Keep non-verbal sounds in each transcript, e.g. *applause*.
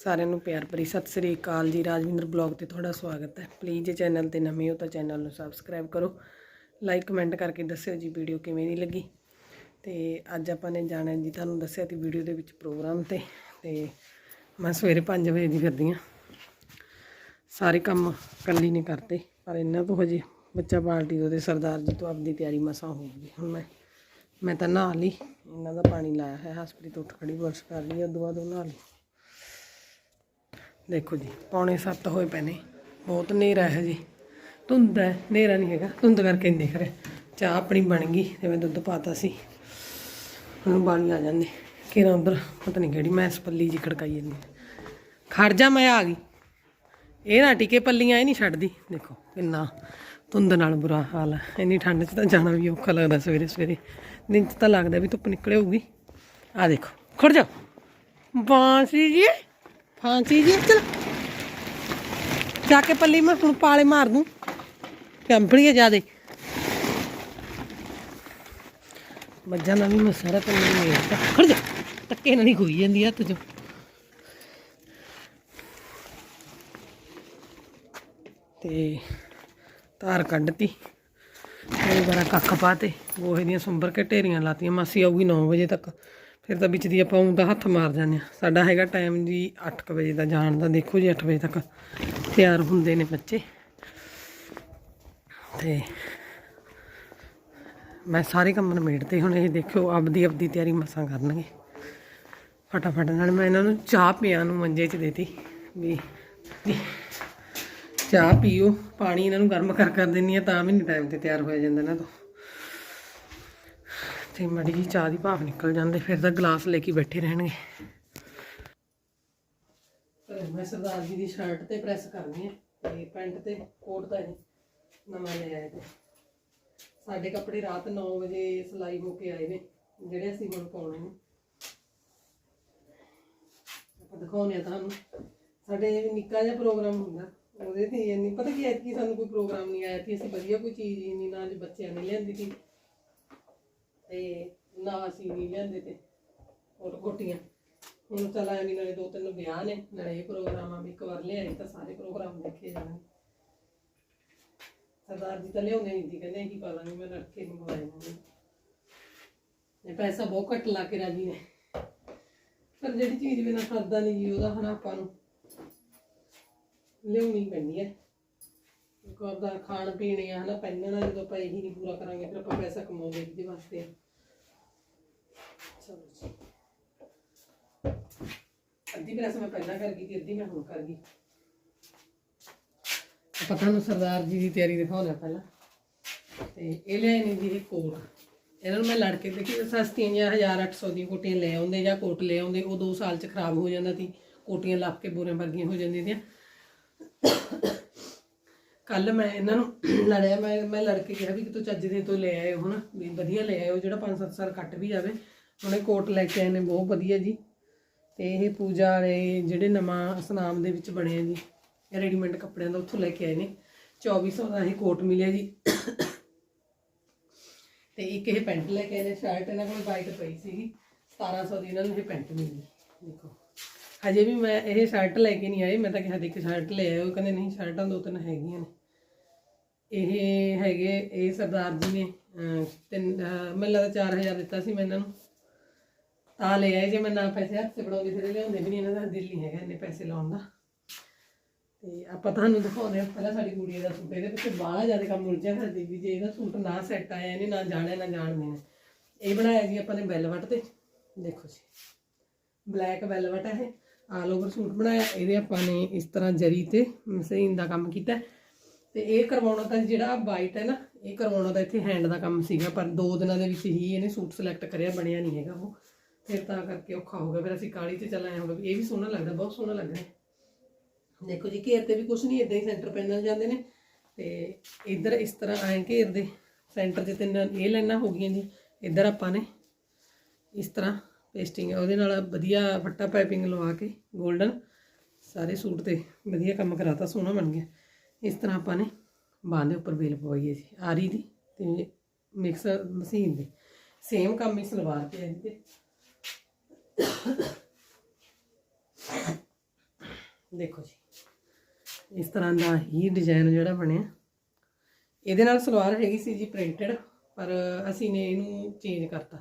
ਸਾਰਿਆਂ ਨੂੰ ਪਿਆਰ ਭਰੀ ਸਤਿ ਸ੍ਰੀ ਅਕਾਲ ਜੀ। ਰਾਜਵਿੰਦਰ ਬਲੌਗ ਤੇ ਤੁਹਾਡਾ ਸਵਾਗਤ ਹੈ। ਪਲੀਜ਼ ਜੇ ਚੈਨਲ ਤੇ ਨਵੇਂ ਹੋ ਤਾਂ ਚੈਨਲ ਨੂੰ ਸਬਸਕ੍ਰਾਈਬ ਕਰੋ। ਲਾਈਕ ਕਮੈਂਟ ਕਰਕੇ ਦੱਸਿਓ ਜੀ ਵੀਡੀਓ ਕਿਵੇਂ ਦੀ ਲੱਗੀ। ਤੇ ਅੱਜ ਆਪਾਂ ਨੇ ਜਾਣਾ ਜੀ, ਤੁਹਾਨੂੰ ਦੱਸਿਆ ਸੀ ਵੀਡੀਓ ਦੇ ਵਿੱਚ ਪ੍ਰੋਗਰਾਮ ਤੇ। ਤੇ ਮੈਂ ਸਵੇਰੇ 5 ਵਜੇ ਦੀ ਕਰਦੀ ਹਾਂ। ਸਾਰੇ ਕੰਮ ਇਕੱਲੀ ਨੇ ਕਰਤੇ, ਪਰ ਇਹਨਾਂ ਤੋਂ ਹਜੇ ਬੱਚਾ ਪਾਰਟੀ ਉਹਦੇ ਸਰਦਾਰ ਜੀ ਤੋਂ ਆਪਦੀ ਤਿਆਰੀ ਮਸਾਂ ਹੋਊਗੀ ਹੁਣ ਮੈਂ ਮੈਂ ਤਾਂ ਨਹਾ ਲਈ, ਇਹਨਾਂ ਦਾ ਪਾਣੀ ਲਾਇਆ ਹੈ ਹਸਪੀਟਲ ਤੋਂ ਉੱਠ ਖੜੀ ਵਰਸ਼ ਕਰ ਲਈ ਉਦੋਂ ਬਾਅਦ ਉਹ ਨਹਾ ਲਈ। ਦੇਖੋ ਜੀ, ਪੌਣੇ 7 ਹੋਏ ਪਏ ਨੇ, ਬਹੁਤ ਹਨੇਰਾ ਹੈ ਜੀ। ਧੁੰਦ ਹੈ, ਹਨੇਰਾ ਨਹੀਂ ਹੈਗਾ, ਧੁੰਦ ਕਰਕੇ ਨਹੀਂ ਦਿਖ ਰਿਹਾ। ਚਾਹ ਆਪਣੀ ਬਣ ਗਈ, ਜਿਵੇਂ ਮੈਂ ਦੁੱਧ ਪਾਤਾ ਸੀ। ਹੁਣ ਬਾਣੀ ਆ ਜਾਂਦੇ। ਕਿਰਾਂ ਉਧਰ, ਪਤਾ ਨਹੀਂ ਕਿਹੜੀ ਮੈਂ ਇਸ ਪੱਲੀ ਜੀ ਖੜਕਾਈ ਜਾਂਦੀ। ਖੜ ਜਾ ਮੈਂ ਆ ਗਈ। ਇਹ ਨਾ ਟਿਕੇ ਪੱਲੀਆਂ ਇਹ ਨਹੀਂ ਛੱਡਦੀ। ਦੇਖੋ, ਕਿੰਨਾ ਧੁੰਦ ਨਾਲ ਬੁਰਾ ਹਾਲ ਹੈ। ਇੰਨੀ ਠੰਡ 'ਚ ਤਾਂ ਜਾਣਾ ਵੀ ਔਖਾ ਲੱਗਦਾ ਸਵੇਰੇ ਸਵੇਰੇ। ਦਿਨ 'ਚ ਤਾਂ ਲੱਗਦਾ ਵੀ ਧੁੱਪ ਨਿਕਲੇ ਹੋਊਗੀ। ਆ ਦੇਖੋ, ਖੜ ਜਾ ਬਾਂਸੀ ਜੀ। ਫਾਂਸੀ ਜੀ? ਚਲ। ਜਾ ਕੇ ਪੱਲੀ ਮੈਂ ਹੁਣ ਪਾਲੇ ਮਾਰ ਦੂੰ। ਕੰਪਣੀ ਜਿਆਦੇ। ਮੱਝਾਂ ਦਾ ਵੀ ਮੈਂ ਸਾਰਾ ਨਹੀਂ ਖੜ ਜਾ। ਟੱਕੇ ਨਾਲ ਨਹੀਂ ਖੋਈ ਜਾਂਦੀ ਹੱਥ ਚੋਂ। ਤੇ ਧਾਰ ਕੱਢਤੀ। ਕਈ ਵਾਰ ਕੱਖ ਪਾਤੇ। ਗੋਹੇ ਦੀਆਂ ਸੁੰਬਰ ਕੇ ਢੇਰੀਆਂ ਲਾਤੀਆਂ। ਮਾਸੀ ਆਊਗੀ 9 ਵਜੇ ਤੱਕ। ਫਿਰ ਤਾਂ ਵਿੱਚ ਦੀ ਆਪਾਂ ਊਂ ਤਾਂ ਹੱਥ ਮਾਰ ਜਾਂਦੇ ਆ ਸਾਡਾ ਹੈਗਾ ਟਾਈਮ ਜੀ 8 ਵਜੇ ਦਾ ਜਾਣ ਦਾ। ਦੇਖੋ ਜੀ 8 ਵਜੇ ਤੱਕ ਤਿਆਰ ਹੁੰਦੇ ਨੇ ਬੱਚੇ। ਤੇ ਮੈਂ ਸਾਰੇ ਕੰਮ ਨਿਬੇੜਤੇ ਹੁਣ, ਇਹ ਦੇਖਿਓ, ਆਪਦੀ ਆਪਦੀ ਤਿਆਰੀ ਮਸਾਂ ਕਰਨਗੇ। ਫਟਾਫਟ ਨਾਲ ਮੈਂ ਇਹਨਾਂ ਨੂੰ ਚਾਹ ਪਿਆ ਨੂੰ ਮੰਜੇ 'ਚ ਦੇਤੀ। ਵੀ ਚਾਹ ਪੀਓ। ਪਾਣੀ ਇਹਨਾਂ ਨੂੰ ਗਰਮ ਕਰ ਕਰ ਦਿੰਨੀ ਆ ਤਾਂ ਵੀ ਨਹੀਂ ਟਾਈਮ ਤੇ ਤਿਆਰ ਹੋਇਆ ਜਾਂਦਾ ਇਹਨਾਂ ਤੋਂ। ਤੇ ਮੜੀ ਜੀ ਚਾਹ ਦੀ ਭਾਫ ਨਿਕਲ ਜਾਂਦੇ, ਫਿਰ ਤਾਂ ਗਲਾਸ ਲੈ ਕੇ ਬੈਠੇ ਰਹਿਣਗੇ। ਮੈਂ ਸਰਦਾਰ ਜੀ ਦੀ ਸ਼ਰਟ ਤੇ ਪ੍ਰੈਸ ਕਰਨੀ ਹੈ, ਤੇ ਪੈਂਟ ਤੇ ਕੋਟ ਤਾਂ ਇਹ ਨਵਾਂ ਲੈ ਆਏ ਤੇ ਸਾਡੇ ਕੱਪੜੇ ਰਾਤ 9 ਵਜੇ ਸਿਲਾਈ ਹੋ ਕੇ ਆਏ ਨੇ, ਜਿਹੜੇ ਅਸੀਂ ਹੁਣ ਪਾਉਣੇ ਨੇ। ਆਪਾਂ ਦਿਖਾਉਂਦੇ ਆ ਤੁਹਾਨੂੰ। ਸਾਡੇ ਨਿੱਕਾ ਜਿਹਾ ਪ੍ਰੋਗਰਾਮ ਹੁੰਦਾ, ਉਹਦੇ ਤੇ ਨਹੀਂ ਪਤਾ ਕੀ ਐਤਕੀ ਸਾਨੂੰ ਕੋਈ ਪ੍ਰੋਗਰਾਮ ਨਹੀਂ ਆਇਆ ਸੀ, ਅਸੀਂ ਵਧੀਆ ਕੋਈ ਚੀਜ਼ ਨਹੀਂ ਨਾ ਬੱਚਿਆਂ ਨੇ ਲਿਆਂਦੀ ਸੀ। ਤੇ ਨਾ ਅਸੀਂ ਨਹੀਂ ਲਿਆਂਦੇ ਤੇ ਹੋਰ ਕੋਟੀਆਂ ਹੁਣ ਚਲ ਆਇਆ ਨਾਲੇ ਦੋ ਤਿੰਨ ਵਿਆਹ ਨੇ, ਨਾਲੇ ਇਹ ਪ੍ਰੋਗਰਾਮ ਆ ਵੀ ਇੱਕ ਵਾਰ ਲਿਆਏ ਤਾਂ ਸਾਰੇ ਪ੍ਰੋਗਰਾਮ ਦੇਖੇ ਜਾਣਗੇ ਸਰਦਾਰ ਜੀ ਤਾਂ ਲਿਆਉਂਦੇ ਨਹੀਂ ਸੀ, ਕਹਿੰਦੇ ਇਹੀ ਪਾ ਲਾਂਗੇ, ਮੈਂ ਲੜਕੇ ਨੂੰ ਬੁਲਾਇਆ ਨਹੀਂ ਇਹ ਪੈਸਾ ਬਹੁਤ ਘੱਟ ਲਾ ਕੇ ਰਾਜੀ ਨੇ। ਪਰ ਜਿਹੜੀ ਚੀਜ਼ ਬਿਨਾਂ ਸਰਦਾ ਨਹੀਂ ਜੀ, ਉਹਦਾ ਹਨਾ ਆਪਾਂ ਨੂੰ ਲਿਆਉਣੀ ਪੈਂਦੀ ਹੈ। ਆਪਦਾ ਖਾਣ ਪੀਣੇ ਆ, ਹਨਾ, ਪਹਿਨਣਾ ਜਦੋਂ ਆਪਾਂ ਇਹੀ ਨਹੀਂ ਪੂਰਾ ਕਰਾਂਗੇ, ਫਿਰ ਆਪਾਂ ਪੈਸਾ ਕਮਾਉਂਦੇ ਕਿਹਦੇ ਵਾਸਤੇ ਚਲੋ ਜੀ। ਅੱਧੀ ਪ੍ਰੈਸ ਮੈਂ ਪਹਿਲਾਂ ਕਰ ਗਈ ਤੇ ਅੱਧੀ ਮੈਂ ਹੁਣ ਕਰ ਗਈ। ਆਪਾਂ ਤੁਹਾਨੂੰ ਸਰਦਾਰ ਜੀ ਦੀ ਤਿਆਰੀ ਦਿਖਾਉਣਾ ਪਹਿਲਾਂ। ਤੇ ਇਹ ਲਿਆਏ ਨੇ ਜੀ ਕੋਟ। ਇਹਨਾਂ ਨੂੰ ਮੈਂ ਲੜ ਕੇ ਦੇਖੀ ਸਸਤੀਆਂ ਜਾਂ 1800 ਦੀਆਂ ਕੋਟੀਆਂ ਲੈ ਆਉਂਦੇ ਜਾਂ ਕੋਟ ਲੈ ਆਉਂਦੇ, ਉਹ 2 ਸਾਲ ਚ ਖਰਾਬ ਹੋ ਜਾਂਦਾ ਸੀ, ਕੋਟੀਆਂ ਲੱਗ ਕੇ ਬੋਰੇ ਵਰਗੀਆਂ ਹੋ ਜਾਂਦੀਆਂ ਤੀਆਂ ਕੱਲ ਮੈਂ ਇਹਨਾਂ ਨੂੰ *clears throat* ਲੜਿਆ, ਮੈਂ ਮੈਂ ਲੜ ਕੇ ਕਿਹਾ ਵੀ ਕਿ ਤੂੰ ਚੱਜ ਦੇ ਤੋਂ ਲੈ ਆਇਓ ਹੋ ਨਾ ਵੀ ਵਧੀਆ ਲੈ ਆਇਓ, ਜਿਹੜਾ 5-7 ਸਾਲ ਕੱਟ ਵੀ ਜਾਵੇ। ਉਹਨੇ ਕੋਟ ਲੈ ਕੇ ਆਏ ਨੇ, ਬਹੁਤ ਵਧੀਆ ਜੀ। ਤੇ ਇਹ ਪੂਜਾ ਵਾਲੇ ਜਿਹੜੇ ਨਵਾਂ ਸਨਾਮ ਦੇ ਵਿੱਚ ਬਣਿਆ ਜੀ ਰੈਡੀਮੇਡ ਕੱਪੜਿਆਂ ਦਾ ਉੱਥੋਂ ਲੈ ਕੇ ਆਏ ਨੇ। 2400 ਦਾ ਇਹ ਕੋਟ ਮਿਲਿਆ ਜੀ। *coughs* ਤੇ ਇੱਕ ਇਹ ਪੈਂਟ ਲੈ ਕੇ ਆਏ ਨੇ, ਸ਼ਰਟ ਇਹਨਾਂ ਕੋਲ ਵਾਈਟ ਪਈ ਸੀਗੀ 1700 ਦੀ ਇਹਨਾਂ ਨੂੰ ਇਹ ਪੈਂਟ ਮਿਲੀ ਦੇਖੋ। ਹਜੇ ਵੀ ਮੈਂ ਇਹ ਸ਼ਰਟ ਲੈ ਕੇ ਨਹੀਂ ਆਏ ਮੈਂ ਤਾਂ ਕਿਹਾ ਦੇਖ, ਸ਼ਰਟ ਲੈ ਆਇਓ, ਕਹਿੰਦੇ ਨਹੀਂ, ਸ਼ਰਟਾਂ ਦੋ ਤਿੰਨ ਹੈਗੀਆਂ ਨੇ। ਇਹ ਹੈਗੇ ਇਹ ਸਰਦਾਰ ਜੀ ਨੇ ਅਹ, ਤਿੰਨ ਮੈਨੂੰ ਲੱਗਦਾ 4000 ਦਿੱਤਾ ਸੀ ਮੈਂ ਇਹਨਾਂ ਨੂੰ। ਤਾਂ ਲੈ ਆਏ ਜੇ ਮੈਂ ਨਾ ਪੈਸੇ ਹੱਥ 'ਚ ਫੜਾਉਂਦੀ ਫਿਰ ਲਿਆਉਂਦੇ ਵੀ ਨਹੀਂ ਇਹਨਾਂ ਦਾ ਦਿਲ ਨਹੀਂ ਹੈਗਾ ਇੰਨੇ ਪੈਸੇ ਲਾਉਣ ਦਾ। ਤੇ ਆਪਾਂ ਤੁਹਾਨੂੰ ਦਿਖਾਉਂਦੇ ਹਾਂ ਪਹਿਲਾਂ ਸਾਡੀ ਕੁੜੀ ਦਾ ਸੂਟ ਇਹਦੇ ਪਿੱਛੇ ਬਾਹਲਾ ਜ਼ਿਆਦਾ ਕੰਮ ਉਲਝਿਆ ਕਰਦੀ ਵੀ ਜੇ ਇਹਦਾ ਸੂਟ ਨਾ ਸੈੱਟ ਆਇਆ ਇਹਨੇ ਨਾ ਜਾਣਿਆ ਨਾ ਜਾਣਦੇ ਨੇ ਇਹ ਬਣਾਇਆ ਜੀ ਆਪਾਂ ਨੇ ਵੈਲਵਟ ਤੇ। ਦੇਖੋ ਜੀ ਬਲੈਕ ਵੈਲਵਟ ਹੈ ਇਹ। ਆਲ ਓਵਰ ਸੂਟ ਬਣਾਇਆ ਇਹਦੇ ਆਪਾਂ ਨੇ ਇਸ ਤਰ੍ਹਾਂ ਜਰੀ ਤੇ ਮਸ਼ੀਨ ਦਾ ਕੰਮ ਕੀਤਾ। ਤੇ ਇਹ ਕਰਵਾਉਣਾ ਤਾਂ ਜਿਹੜਾ ਵਾਈਟ ਹੈ ਨਾ, ਇਹ ਕਰਵਾਉਣਾ ਤਾਂ ਇੱਥੇ ਹੈਂਡ ਦਾ ਕੰਮ ਸੀਗਾ, ਪਰ ਦੋ ਦਿਨਾਂ ਦੇ ਵਿੱਚ ਹੀ ਇਹਨੇ ਸੂਟ ਸਿਲੈਕਟ ਕਰਿਆ, ਬਣਿਆ ਨਹੀਂ ਹੈਗਾ ਉਹ। ਫਿਰ ਤਾਂ ਕਰਕੇ ਔਖਾ ਹੋ ਗਿਆ, ਫਿਰ ਅਸੀਂ ਕਾਲੀ ਤੇ ਚੱਲ ਆਏ ਹੋ ਗਏ ਇਹ ਵੀ ਸੋਹਣਾ ਲੱਗਦਾ, ਬਹੁਤ ਸੋਹਣਾ ਲੱਗ ਰਿਹਾ ਦੇਖੋ ਜੀ, ਘੇਰ ਤੇ ਵੀ ਕੁਝ ਨਹੀਂ ਇਦਾਂ ਹੀ ਸੈਂਟਰ ਪੈਨਲ ਜਾਂਦੇ ਨੇ। ਤੇ ਇੱਧਰ ਇਸ ਤਰ੍ਹਾਂ ਐਂ ਘੇਰ ਦੇ ਸੈਂਟਰ 'ਚ ਤਿੰਨ, ਇਹ ਲਾਈਨਾਂ ਹੋ ਗਈਆਂ ਜੀ, ਇੱਧਰ ਆਪਾਂ ਨੇ ਇਸ ਤਰ੍ਹਾਂ ਪੇਸਟਿੰਗ ਉਹਦੇ ਨਾਲ ਵਧੀਆ ਫੱਟਾ ਪਾਈਪਿੰਗ ਲਵਾ ਕੇ 골ਡਨ ਸਾਰੇ ਸੂਟ ਤੇ ਵਧੀਆ ਕੰਮ ਕਰਾਤਾ, ਸੋਹਣਾ ਬਣ ਗਿਆ। ਇਸ ਤਰ੍ਹਾਂ ਆਪਾਂ ਨੇ ਬਾਂਹ ਦੇ ਉੱਪਰ ਬੇਲ ਪਵਾਈ ਹੈ ਜੀ, ਆਰੀ ਦੀ ਤੇ ਮਿਕਸ ਮਸ਼ੀਨ ਦੀ। ਸੇਮ ਕੰਮ ਹੀ ਸਲਵਾਰ ਤੇ ਹੈ ਜੀ ਦੇਖੋ ਜੀ, ਇਸ ਤਰ੍ਹਾਂ ਦਾ ਹੀ ਡਿਜ਼ਾਈਨ ਜਿਹੜਾ ਬਣਿਆ। ਇਹਦੇ ਨਾਲ ਸਲਵਾਰ ਹੈਗੀ ਸੀ ਜੀ ਪ੍ਰਿੰਟਡ ਪਰ ਅਸੀਂ ਨੇ ਇਹਨੂੰ ਚੇਂਜ ਕਰਤਾ।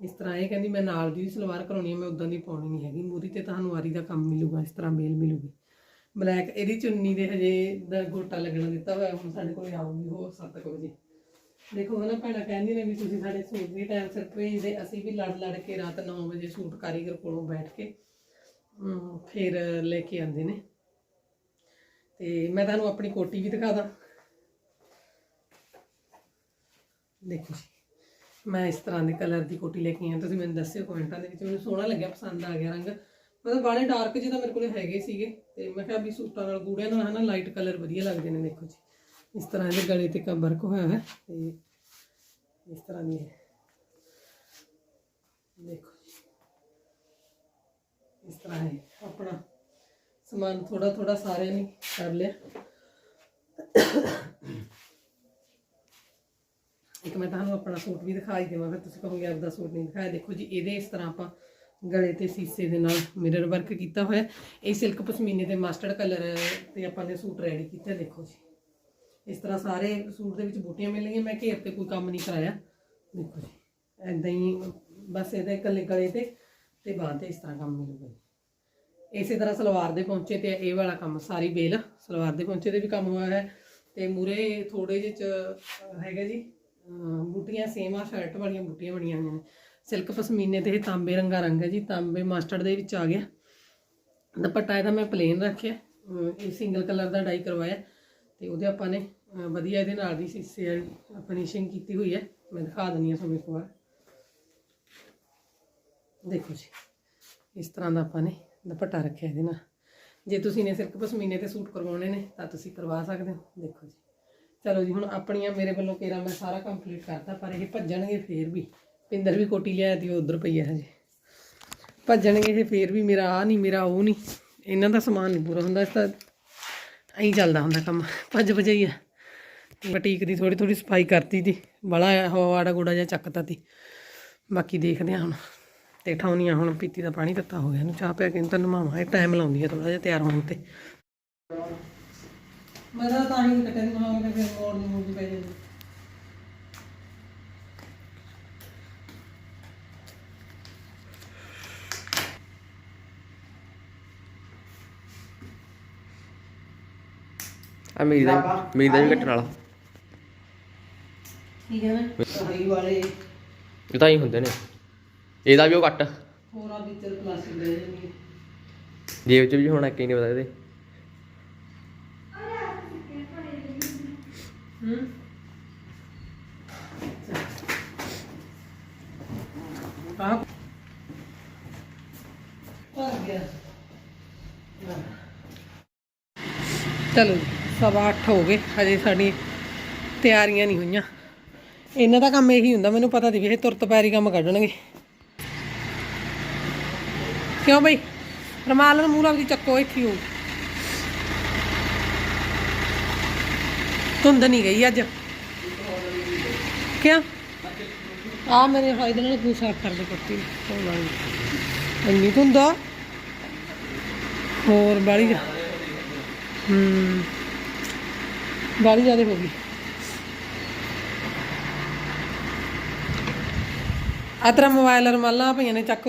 ਇਸ ਤਰ੍ਹਾਂ ਇਹ ਕਹਿੰਦੀ ਮੈਂ ਨਾਲ ਦੀ ਵੀ ਸਲਵਾਰ ਕਰਾਉਣੀ ਹੈ ਮੈਂ ਉਦਾਂ ਦੀ ਪਾਉਣੀ ਨਹੀਂ ਹੈਗੀ। ਮੂਰੀ ਤੇ ਤੁਹਾਨੂੰ ਆਰੀ ਦਾ ਕੰਮ ਮਿਲੂਗਾ, ਇਸ ਤਰ੍ਹਾਂ ਮੇਲ ਮਿਲੂਗੀ। ਬਲੈਕ, ਇਹਦੀ ਚੁੰਨੀ ਦੇ ਹਜੇ ਦਾ ਗੋਟਾ ਲੱਗਣਾ ਦਿੱਤਾ ਹੋਇਆ, ਹੁਣ ਸਾਡੇ ਕੋਲ ਆਊਗੀ ਉਹ 7 ਵਜੇ। ਦੇਖੋ ਹਨਾ, ਭੈਣਾਂ ਕਹਿੰਦੀ ਨੇ ਵੀ ਤੁਸੀਂ ਸਾਡੇ ਸੂਟ ਵੀ ਟਾਈਮ ਸਿਰ ਭੇਜਦੇ, ਅਸੀਂ ਵੀ ਲੜ ਲੜ ਕੇ ਰਾਤ 9 ਵਜੇ ਸੂਟ ਕਾਰੀਗਰ ਕੋਲੋਂ ਬੈਠ ਕੇ ਫਿਰ ਲੈ ਕੇ ਆਉਂਦੇ ਨੇ। ਤੇ ਮੈਂ ਤੁਹਾਨੂੰ ਆਪਣੀ ਕੋਟੀ ਵੀ ਦਿਖਾ ਦਾਂ। ਦੇਖੋ ਜੀ, ਮੈਂ ਇਸ ਤਰ੍ਹਾਂ ਦੇ ਕਲਰ ਦੀ ਕੋਟੀ ਲੈ ਕੇ ਆਈ ਤੁਸੀਂ ਮੈਨੂੰ ਦੱਸਿਓ ਕਮੈਂਟਾਂ ਦੇ ਵਿੱਚ, ਮੈਨੂੰ ਸੋਹਣਾ ਲੱਗਿਆ, ਪਸੰਦ ਆ ਗਿਆ ਰੰਗ। ਮਤਲਬ ਬਾਲੇ ਡਾਰਕ ਜਿਹੇ ਤਾਂ ਮੇਰੇ ਕੋਲੇ ਹੈਗੇ ਸੀਗੇ। ਤੇ ਮੈਂ ਕਿਹਾ ਵੀ ਸੂਟਾਂ ਨਾਲ ਗੂੜਿਆਂ ਨਾਲ ਹਨਾ ਲਾਈਟ ਕਲਰ ਵਧੀਆ ਲੱਗਦੇ ਨੇ, ਦੇਖੋ ਜੀ। ਇਸ ਤਰ੍ਹਾਂ ਦੇ ਗਲੇ ਤੇ ਵਰਕ ਹੋਇਆ ਹੈ ਤੇ ਇਸ ਤਰ੍ਹਾਂ ਦੀ ਹੈ। ਦੇਖੋ ਜੀ। ਇਸ ਤਰ੍ਹਾਂ ਹੈ। ਆਪਣਾ ਸਮਾਨ ਥੋੜਾ ਥੋੜਾ ਸਾਰਿਆਂ ਨੇ ਕਰ ਲਿਆ। ਇੱਕ ਮੈਂ ਤੁਹਾਨੂੰ ਆਪਣਾ ਸੂਟ ਵੀ ਦਿਖਾਈ ਦੇਵਾਂ, ਫਿਰ ਤੁਸੀਂ ਕਹੋਗੇ ਆਪਦਾ ਸੂਟ ਨਹੀਂ ਦਿਖਾਇਆ। ਦੇਖੋ ਜੀ, ਇਹਦੇ ਇਸ ਤਰ੍ਹਾਂ ਆਪਾਂ ਗਲੇ ਤੇ ਸੀਸੇ ਦੇ ਨਾਲ ਮਿਰਰ ਵਰਕ ਕੀਤਾ ਹੋਇਆ ਇਹ ਸਿਲਕ ਪਸ਼ਮੀਨੇ ਤੇ ਮਾਸਟਰਡ ਕਲਰ ਤੇ ਆਪਾਂ ਨੇ ਸੂਟ ਰੈਡੀ ਕੀਤਾ ਦੇਖੋ ਜੀ। ਇਸ ਤਰ੍ਹਾਂ ਸਾਰੇ ਸੂਟ ਦੇ ਵਿੱਚ ਬੂਟੀਆਂ ਮਿਲਣਗੀਆਂ ਮੈਂ ਘੇਰ ਤੇ ਕੋਈ ਕੰਮ ਨਹੀਂ ਕਰਾਇਆ। ਦੇਖੋ ਜੀ ਐਦਾਂ ਹੀ ਬਸ ਇਹਦੇ ਇਕੱਲੇ ਗਲੇ ਤੇ ਤੇ ਬਾਂਹ ਤੇ ਇਸ ਤਰ੍ਹਾਂ ਕੰਮ ਮਿਲੂਗਾ ਜੀ। ਇਸੇ ਤਰ੍ਹਾਂ ਸਲਵਾਰ ਦੇ ਪਹੁੰਚੇ ਤੇ ਇਹ ਵਾਲਾ ਕੰਮ ਸਾਰੀ ਬੇਲ ਸਲਵਾਰ ਦੇ ਪਹੁੰਚੇ ਤੇ ਵੀ ਕੰਮ ਹੋਇਆ ਹੈ। ਤੇ ਮੂਰੇ ਥੋੜੇ ਜਿਹੇ ਚ ਅਹ, ਹੈਗਾ ਜੀ ਅਹ, ਬੂਟੀਆਂ ਸੇਮ ਆ ਸ਼ਰਟ ਵਾਲੀਆਂ ਬੂਟੀਆਂ ਬਣੀਆਂ ਹੋਈਆਂ ਨੇ। ਸਿਲਕ ਪਸ਼ਮੀਨੇ ਤੇ ਇਹ ਤਾਂਬੇ ਰੰਗਾ ਰੰਗ ਹੈ ਜੀ, ਤਾਂਬੇ ਮਾਸਟਰਡ ਦੇ ਵਿੱਚ ਆ ਗਿਆ। ਦੁਪੱਟਾ ਇਹਦਾ ਮੈਂ ਪਲੇਨ ਰੱਖਿਆ ਇਹ ਸਿੰਗਲ ਕਲਰ ਦਾ ਡਾਈ ਕਰਵਾਇਆ ਤੇ ਉਹਦੇ ਆਪਾਂ ਨੇ ਵਧੀਆ ਇਹਦੇ ਨਾਲ ਦੀ ਸੀਸੇ ਫਿਨਿਸ਼ਿੰਗ ਕੀਤੀ ਹੋਈ ਹੈ। ਮੈਂ ਦਿਖਾ ਦਿੰਦੀ ਹਾਂ ਤੁਹਾਨੂੰ ਇੱਕ ਵਾਰ। ਦੇਖੋ ਜੀ, ਇਸ ਤਰ੍ਹਾਂ ਦਾ ਆਪਾਂ ਨੇ ਦੁਪੱਟਾ ਰੱਖਿਆ ਇਹਦੇ ਨਾਲ। ਜੇ ਤੁਸੀਂ ਨੇ ਸਿਰਫ ਪਸ਼ਮੀਨੇ ਤੇ ਸੂਟ ਕਰਵਾਉਣੇ ਨੇ, ਤਾਂ ਤੁਸੀਂ ਕਰਵਾ ਸਕਦੇ ਹੋ। ਦੇਖੋ ਜੀ। ਚਲੋ ਜੀ, ਹੁਣ ਆਪਣੀਆਂ ਮੇਰੇ ਵੱਲੋਂ ਕੇਰਾ ਮੈਂ ਸਾਰਾ ਕੰਪਲੀਟ ਕਰਤਾ, ਪਰ ਇਹ ਭੱਜਣਗੇ ਫੇਰ ਵੀ। ਪਿੰਦਰ ਵੀ ਕੋਟੀ ਲਿਆਇਆ ਤੀ ਉਧਰ ਪਈ ਹੈ ਹਜੇ। ਭੱਜਣਗੇ ਇਹ ਫੇਰ ਵੀ ਮੇਰਾ ਆ ਨਹੀਂ, ਮੇਰਾ ਉਹ ਨਹੀਂ। ਇਹਨਾਂ ਦਾ ਸਮਾਨ ਨਹੀਂ ਪੂਰਾ ਹੁੰਦਾ, ਇਸ ਤਾਂ ਐਂ ਚੱਲਦਾ ਹੁੰਦਾ ਕੰਮ। ਭੱਜ ਭਜਾਈ ਆ। ਬਟੀਕ ਦੀ ਥੋੜੀ ਥੋੜੀ ਸਫ਼ਾਈ ਕਰਤੀ ਤੀ। ਬੜਾ ਹਵਾੜਾ ਗੋੜਾ ਜਿਹਾ ਚੱਕਤਾ ਤੀ। ਬਾਕੀ ਦੇਖਦੇ ਹਾਂ ਹੁਣ। ਤੇ ਠਾਉਣੀਆਂ ਹੁਣ, ਪੀਤੀ ਦਾ ਪਾਣੀ ਦਿੱਤਾ ਹੋ ਗਿਆ ਇਹਨੂੰ। ਚਾਹ ਪਿਆ ਕੇ ਇਹਨੂੰ ਤਾਂ ਨਮਾਵਾਂ ਇਹ ਟਾਈਮ ਲਾਉਂਦੀ ਆ ਥੋੜਾ ਜਿਹਾ, ਤਿਆਰ ਹੋਣ ਤੇ। ਮੈਂ ਤਾਂ ਹੀ ਕੱਟੇ ਦੀ ਮੋੜ ਦੀ ਪੈ ਜਾਂਦੀ। ਆ ਮੇਰੀ ਦਾ ਮੇਰੀ ਦਾ ਵੀ ਕੱਟਣ ਵਾਲਾ। ਠੀਕ ਹੈ ਨਾ ਸਹੀ ਵਾਲੇ। ਇਹ ਤਾਂ ਹੀ ਹੁੰਦੇ ਨੇ। ਇਹਦਾ ਵੀ ਉਹ ਕੱਟ ਹੋਰਾਂ ਵਿੱਚ ਪਲਾਸਟਿਕ ਦੇ ਜਾਂਦੀ ਜੇਬ 'ਚ ਵੀ ਹੋਣਾ ਕਿ ਨਹੀਂ ਪਤਾ ਇਹਦੇ। ਹੂੰ। ਆਪ ਆ ਗਿਆ। ਚਲੋ। ਸਵਾ ਅੱਠ ਹੋ ਗਏ, ਹਜੇ ਸਾਡੀ ਤਿਆਰੀਆਂ ਨਹੀਂ ਹੋਈਆਂ। ਇਹਨਾਂ ਦਾ ਕੰਮ ਇਹੀ ਹੁੰਦਾ, ਮੈਨੂੰ ਪਤਾ ਸੀ ਵੀ ਇਹ ਤੁਰਤ ਪੈਰੀ ਕੰਮ ਕੱਢਣਗੇ ਕਿਉਂ ਬਈ? ਰਮਾਲ ਨੂੰ ਮੂਲਾ ਦੀ ਚੱਕੋ, ਇੱਥੇ ਹੀ ਹੋ। ਧੁੰਦ ਨਹੀਂ ਗਈ ਅੱਜ। ਕਿਉਂ ਆ ਮੇਰੇ ਫਾਇਦੇ ਨਾਲ ਕੋਈ ਸਾਫ਼ ਕਰ ਦੇ ਪੱਤੀ ਇੰਨੀ ਧੁੰਦ ਹੋਰ ਬਾਲੀ ਜਾ ਹੂੰ। ਬਾਲੀ ਜ਼ਿਆਦਾ ਹੋ ਗਈ। ਆ ਤੇਰਾ ਮੋਬਾਈਲ ਰਮਾਲਾ ਪਈਆਂ ਨੇ ਚੱਕ।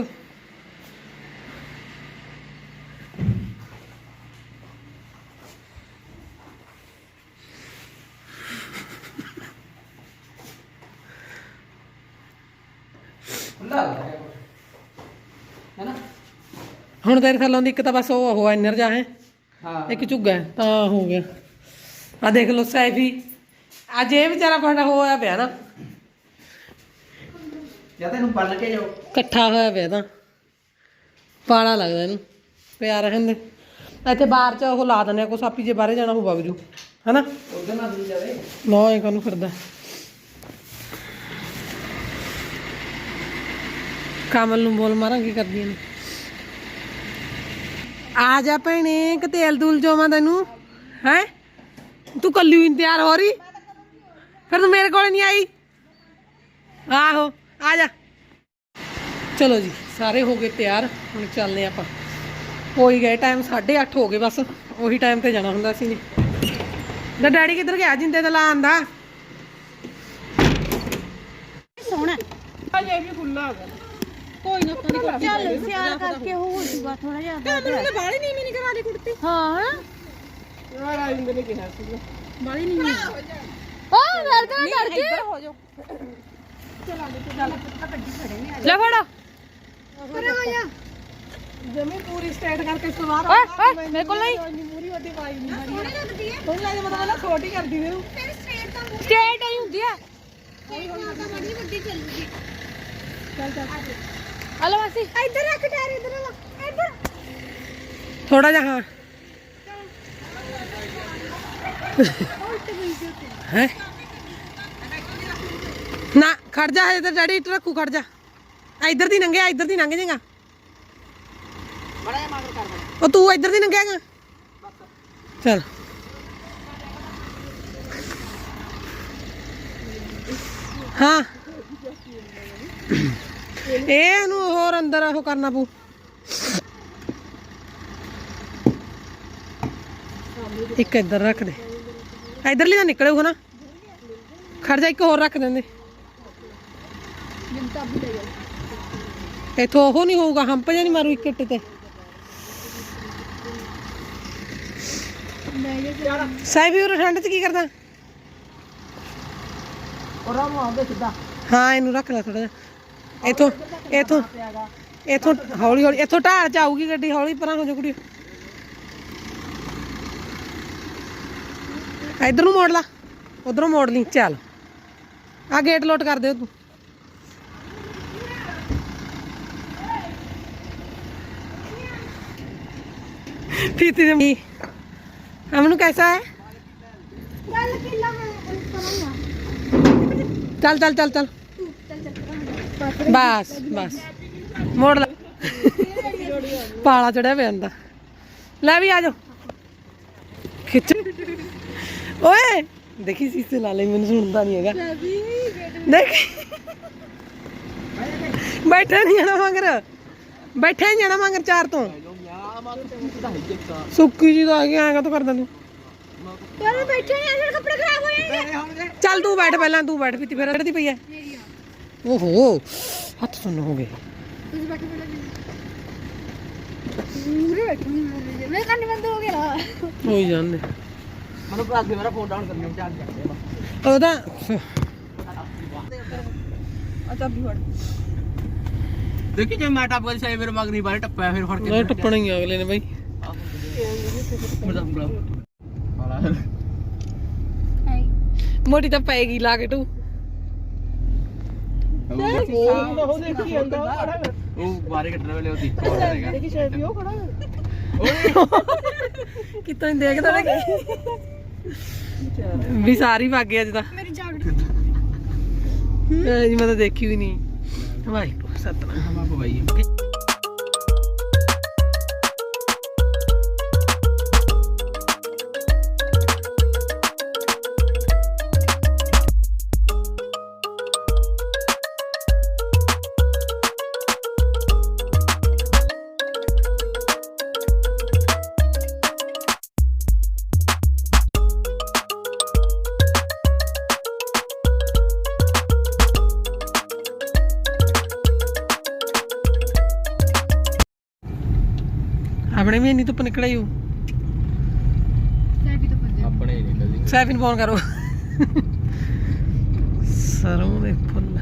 ਹੁਣ ਤੇਰੇ ਥੱਲੋਂ ਦੀ ਇੱਕ ਤਾਂ ਬਸ ਉਹ ਉਹ ਇਨਰ ਜਾ ਹੈ। ਹਾਂ। ਇੱਕ ਝੁੱਗਾ ਹੈ, ਤਾਂ ਹੋ ਗਿਆ। ਆ ਦੇਖ ਲਓ ਸੈਫੀ। ਅੱਜ ਇਹ ਵਿਚਾਰਾ ਬੜਾ ਹੋਇਆ ਪਿਆ ਨਾ। ਜਾਂ ਤੈਨੂੰ ਪੱਲ ਕੇ ਜਾਓ ਇਕੱਠਾ ਹੋਇਆ ਪਿਆ ਤਾਂ। ਪਾਲਾ ਲੱਗਦਾ ਇਹਨੂੰ। ਪਿਆ ਰਹਿੰਦੇ ਇੱਥੇ ਬਾਹਰ ਚ ਉਹ ਲਾ ਦਿੰਦੇ ਆ ਕੋ ਸਾਪੀ ਜੇ ਬਾਹਰੇ ਜਾਣਾ ਹੋ ਵਗ ਜੂ। ਹਨਾ? ਉਹਦੇ ਨਾਲ ਵੀ ਜਾਵੇ। ਨਾ ਇਹ ਕਾਨੂੰ ਫਿਰਦਾ। ਕਮਲ ਨੂੰ ਬੋਲ ਮਾਰਾਂ ਕੀ ਕਰਦੀਆਂ ਨੇ ਆ ਜਾ ਭੈਣੇ ਕਿ ਤੇਲ ਦੂਲ ਜੋਵਾਂ ਤੈਨੂੰ। ਹੈ? ਤੂੰ ਕੱਲੀ ਹੀ ਨੀ ਤਿਆਰ ਹੋ ਰਹੀ। ਫਿਰ ਤੂੰ ਮੇਰੇ ਕੋਲ ਨਹੀਂ ਆਈ। ਆਹੋ ਆ ਜਾ। ਚਲੋ ਜੀ ਸਾਰੇ ਹੋ ਗਏ ਤਿਆਰ ਹੁਣ ਚੱਲਦੇ ਆਪਾਂ। ਹੋ ਹੀ ਗਏ ਟਾਈਮ 8:30 ਹੋ ਗਏ ਬਸ ਉਹੀ ਟਾਈਮ ਤੇ ਜਾਣਾ ਹੁੰਦਾ ਸੀ। ਨੇ ਦਾ ਡੈਡੀ ਕਿੱਧਰ ਗਿਆ ਜਿੰਦੇ ਤੇ ਲਾਣ ਦਾ? ਸੋਹਣਾ। ਅਜੇ ਵੀ ਖੁੱਲਾ ਹੈਗਾ। ਕੋਈ ਨਾ ਚੱਲ ਸਿਆਲ ਕਰਕੇ ਹੋ ਜੂਗਾ ਥੋੜਾ ਜਿਹਾ। ਮੈਨੂੰ ਬਾਲੀ ਨਹੀਂ ਨਹੀਂ ਕਰਾ ਦੀ ਕੁੜਤੀ। ਹਾਂ ਹਨਾ ਯਾਰ ਆ ਜਿੰਦੇ ਨੇ ਕਿਹਾ ਸੀ ਬਾਲੀ ਨਹੀਂ ਓ ਵਰਗਾ ਕਰਕੇ ਇੱਧਰ ਹੋ ਜਾਓ ਲੈ ਫੜਾ ਜਮੀ ਪੂਰੀ ਸਟੇਟ ਕਰਕੇ ਸਵਾਰ ਓਏ ਓਏ ਮੇਰੇ ਕੋਲ ਨਹੀਂ ਇੰਨੀ ਪੂਰੀ ਵੱਡੀ ਪਾਈ ਨਹੀਂ ਕੋਈ ਲੱਗੇ ਮਤਲਬ ਨਾ ਛੋਟੀ ਕਰਦੀ ਨੇ ਸਟੇਟ ਆਈ ਹੁੰਦੀ ਆ ਹਲੋ ਮਾਸੀ ਇੱਧਰ ਰੱਖ ਟਾਇਰ ਇੱਧਰ ਲਾ ਇੱਧਰ ਥੋੜਾ ਜਿਹਾ ਹਾਂ ਹੈ? ਨਾ ਖੜ ਜਾ ਇਧਰ ਡੈਡੀ ਇੱਟ ਰੱਖੂ ਖੜ ਜਾ। ਇੱਧਰ ਦੀ ਨੰਗਿਆ ਇੱਧਰ ਦੀ ਕਰ ਦੇ। ਉਹ ਤੂੰ ਇੱਧਰ ਦੀ ਨੰਗਿਆਗਾ ਚਲ। ਹਾਂ। ਇਹ ਇਹਨੂੰ ਹੋਰ ਅੰਦਰ ਉਹ ਕਰਨਾ ਪਊ। ਇੱਕ ਇੱਧਰ ਰੱਖ ਦੇ। ਇੱਧਰਲੀ ਤਾਂ ਨਿਕਲੇਗਾ ਨਾ। ਖੜ ਜਾ ਇੱਕ ਹੋਰ ਰੱਖ ਦਿੰਦੇ। ਇਥੋਂ ਉਹ ਨਹੀਂ ਹੋਊਗਾ ਹੰਪ ਜਾਂ ਨਹੀਂ ਮਾਰੂ ਇੱਕ ਇੱਟ ਤੇ। ਸਾਹਿਬ ਵੀ ਉਹ ਠੰਡ ਚ ਕੀ ਕਰਦਾ? ਉਹਨਾਂ ਨੂੰ ਆਉਂਦੇ ਸਿੱਧਾ। ਹਾਂ ਇਹਨੂੰ ਰੱਖ ਲੈ ਥੋੜਾ ਜਿਹਾ। ਇਥੋਂ ਇਥੋਂ ਇਥੋਂ ਹੌਲੀ ਹੌਲੀ ਇਥੋਂ ਢਾਲ ਚ ਆਊਗੀ ਗੱਡੀ ਹੌਲੀ ਪਰਾਂ ਹੋ ਜਾ ਕੁੜੀ ਇਧਰ ਨੂੰ ਮੋੜ ਲਾ, ਉਧਰੋਂ ਮੋੜ ਲਈ, ਚੱਲ। ਆ ਗੇਟ ਲੋਟ ਕਰ ਦਿਓ ਤੂੰ। ਪੀਤੀ ਦੇ ਅਮਨੂ ਕੈਸਾ ਹੈ? ਗੱਲ ਕਿੱਲਾ ਮੈਂ ਚੱਲ ਚੱਲ ਚੱਲ ਚੱਲ। ਬਸ ਬਸ। ਮੋੜ ਲੈ। ਪਾਲਾ ਚੜਿਆ ਪਿਆ ਅੰਦਾ ਲੈ ਵੀ ਆ ਜਾ ਖਿੱਚ। ਓਏ। ਦੇਖੀ ਸੀਸੇ ਲਾ ਲਈ ਮੈਨੂੰ ਸੁਣਦਾ ਨਹੀਂ ਹੈਗਾ। ਦੇਖ। ਬੈਠਾ ਨਹੀਂ ਜਾਣਾ ਮਗਰ। ਬੈਠਾ ਨਹੀਂ ਜਾਣਾ ਮਗਰ ਚਾਰ ਤੋਂ। ਸੁੱਕੀ ਜੀ ਦਾ ਆ ਗਿਆ ਆਏਗਾ ਤੂੰ ਕਰਦਾ ਤੂੰ? ਯਾਰ ਬੈਠੇ ਨੇ ਅਸਲ ਕੱਪੜੇ ਖਰਾਬ ਹੋ ਜਾਣਗੇ। ਚੱਲ ਤੂੰ ਬੈਠ ਪਹਿਲਾਂ ਤੂੰ ਬੈਠ ਪੀਤੀ ਫਿਰ ਅੜਦੀ ਪਈ ਐ। ਓਹੋ ਹੱਥ ਸੁੰਨ ਹੋ ਗਏ। ਤੁਸੀਂ ਬੈਠੇ ਪਹਿਲਾਂ ਮੇਰੇ ਕੰਨ ਬੰਦ ਹੋ ਗਿਆ ਹੋਈ ਜਾਂਦੇ। ਮੈਨੂੰ ਭਰਾ ਕੇ ਮੇਰਾ ਫੋਨ ਡਾਊਨ ਕਰ ਲਿਓ ਚਾਰਜ ਕਰਦੇ ਬਸ ਉਹਦਾ ਅੱਛਾ ਵੀ ਫੜ। ਦੇਖੀ ਜੇ ਮੈਂ ਟੱਪ ਕਰ ਸਾਈ ਮੇਰੇ ਮਗਰ ਨਹੀਂ ਬਾਰੇ ਟੱਪਿਆ ਫਿਰ ਫੜ ਲੈ ਟੱਪਣਾ ਹੀ ਆ ਅਗਲੇ ਨੇ ਬਾਈ। ਬੜਾ ਬੜਾ ਮੋਟੀ ਤਾਂ ਪਏਗੀ ਲਾ ਕੇ ਤੂੰ। ਉਹ ਦੇਖੀ ਜਾਂਦਾ ਉਹ ਬਾਰੇ ਕੱਟਣ ਵੇਲੇ ਉਹਦੀ ਦੇਖੀ ਸ਼ਾਇਦ ਵੀ ਉਹ ਖੜਾ ਕਿਤੋਂ ਹੀ ਦੇਖਦਾ ਨਾ ਵੀ ਸਾਰੀ ਵਗ ਗਿਆ ਅੱਜ ਤਾਂ। ਮੇਰੀ ਜਾਕਟ ਜੀ ਮੈਂ ਤਾਂ ਦੇਖੀ ਵੀ ਨਹੀਂ। ਵਾਹਿਗੁਰੂ ਸਤਨਾਮ। ਹਮਾ ਪਵਾਈ ਆਪਣੇ ਵੀ ਇੰਨੀ ਧੁੱਪ ਨਿਕਲਿਆ ਯੂ ਸੈਫੀ ਤੋਂ ਪੰਜੇ ਆਪਣੇ ਹੀ ਨਿਕਲਦੀ ਸੈਫਿਨ ਫੋਨ ਕਰੋ। ਸਰੋਂ ਦੇ ਫੁੱਲ।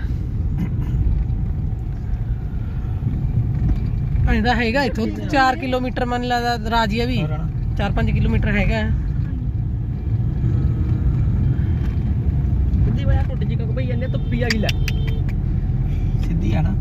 ਇਹਦਾ ਹੈਗਾ ਇੱਥੋਂ 4 ਕਿਲੋਮੀਟਰ ਮੰਨ ਲਾ ਰਾਜੀਆ ਵੀ। 4-5 ਕਿਲੋਮੀਟਰ ਹੈਗਾ। ਸਿੱਧੀ ਵਾਇਆ ਟੁੱਟ ਜੀ ਕੋ ਭਈ ਇਹਨੇ ਧੁੱਪੀ ਆ ਗਈ ਲੈ। ਸਿੱਧੀ ਆ ਨਾ